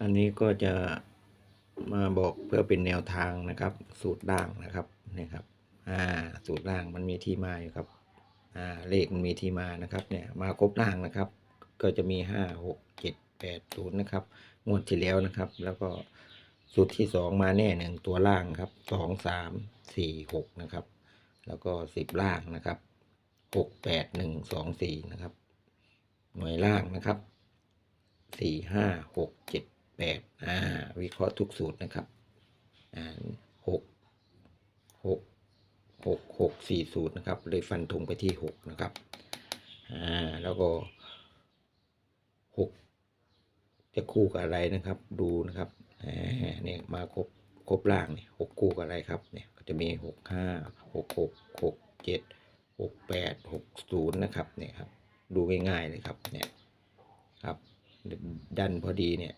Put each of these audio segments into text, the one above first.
อันนี้ก็จะมาบอกเพื่อเป็นแนวทางนะครับ สูตรล่างนะครับนี่ครับอ่าสูตรล่างมันมีที่มาอยู่ครับอ่าเลขมันมีที่มานะครับเนี่ยมาครบล่างนะครับ ก็จะมีห้าหกเจ็ดแปดศูนย์นะครับงวดที่แล้วนะครับ แล้วก็สูตรที่สองมาแน่หนึ่งตัวล่างครับสองสามสี่หกนะครับ แล้วก็สิบล่างนะครับหกแปดหนึ่งสองสี่นะครับ หน่วยล่างนะครับสี่ห้าหกเจ็ดแปด อ่าวิเคราะห์ทุกสูตรนะครับอ่าหกหกหกหกสี่สูตรนะครับ เลยฟันธงไปที่หกนะครับอ่าแล้วก็หกจะคู่กับอะไรนะครับดูนะครับอ่าเนี่ยมาครบครบล่างเนี่ยหกคู่กับอะไรครับเนี่ยก็จะมีหกห้าหกหกหกเจ็ดหกแปดหกศูนย์นะครับเนี่ยครับดูง่ายๆเลยครับเนี่ยครับดันพอดีเนี่ย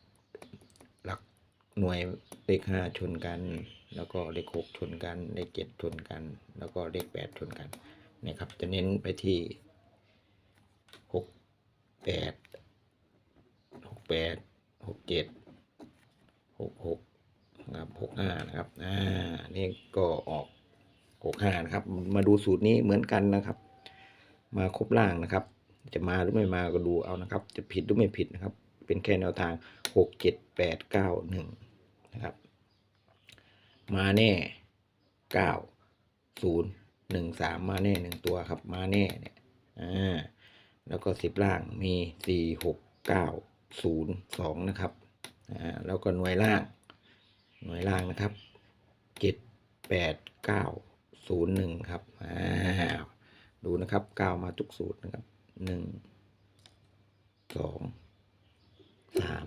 หน่วยเลขห้าชนกัน แล้วก็เลขหกชนกัน เลขเจ็ดชนกัน แล้วก็เลขแปดชนกันนี่ยครับ จะเน้นไปที่หกแปดหกแปดหกเจ็ดหกหกนะครับหกห้านะครับอ่านี่ก็ออกหกห้านะครับ มาดูสูตรนี้เหมือนกันนะครับ มาครบล่างนะครับ จะมาหรือไม่มาก็ดูเอานะครับ จะผิดหรือไม่ผิดนะครับ เป็นแค่แนวทางหกเจ็ดแปดเก้าหนึ่ง นะครับ มาแน่เก้าศูนย์หนึ่งสามมาแน่หนึ่งตัวครับ มาแน่เนี่ยอ่าแล้วก็สิบล่างมีสี่หกเก้าศูนย์สองนะครับอ่าแล้วก็หน่วยล่าง หน่วยล่างนะครับเจ็ดแปดเก้าศูนย์หนึ่งครับอ่าดูนะครับเก้ามาทุกสูตรนะครับหนึ่งสองสาม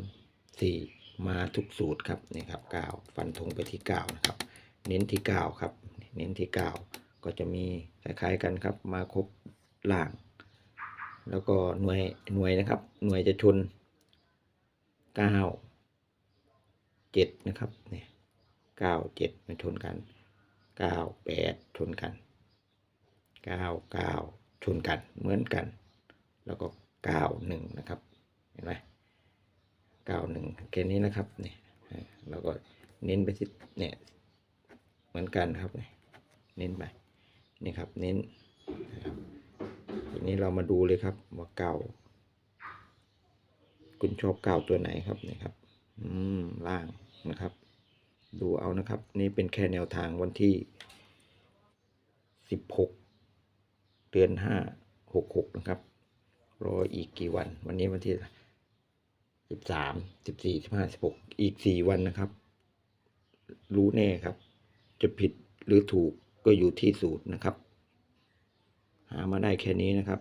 สี่ มาทุกสูตรครับนี่ครับก้าฟันธงไปที่ก้านะครับ เน้นที่ก้าครับ เน้นที่ก้าก็จะมีคล้ายๆกันครับ มาครบล่าง แล้วก็หน่วยหน่วยนะครับ หน่วยจะชนเก้าเจ็ดนะครับเนี่ยเก้าเจ็ดมาชนกันเก้าแปดชนกันเก้าเก้าชนกันเหมือนกัน แล้วก็เก้าหนึ่งนะครับ เห็นไหม เก้าหนึ่งแค่นี้นะครับเนี่ยอ่าก็เน้นไปที่เนี่ยเหมือนกันครับเนี่ยเน้นไปนี่ครับเน้นนะครับทีนี้เรามาดูเลยครับว่าเก่า คุณชอบเก่าตัวไหนครับเนี่ยครับ อืมล่างนะครับ ดูเอานะครับ นี่เป็นแค่แนวทางวันที่สิบหกเดือนห้าหกหกนะครับ รออีกกี่วัน วันนี้วันที่ สิบสามสิบสี่สิบห้าสิบหกอีกสี่วันนะครับ รู้แน่ครับ จะผิดหรือถูกก็อยู่ที่สูตรนะครับ หามาได้แค่นี้นะครับ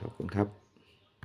ขอบคุณครับ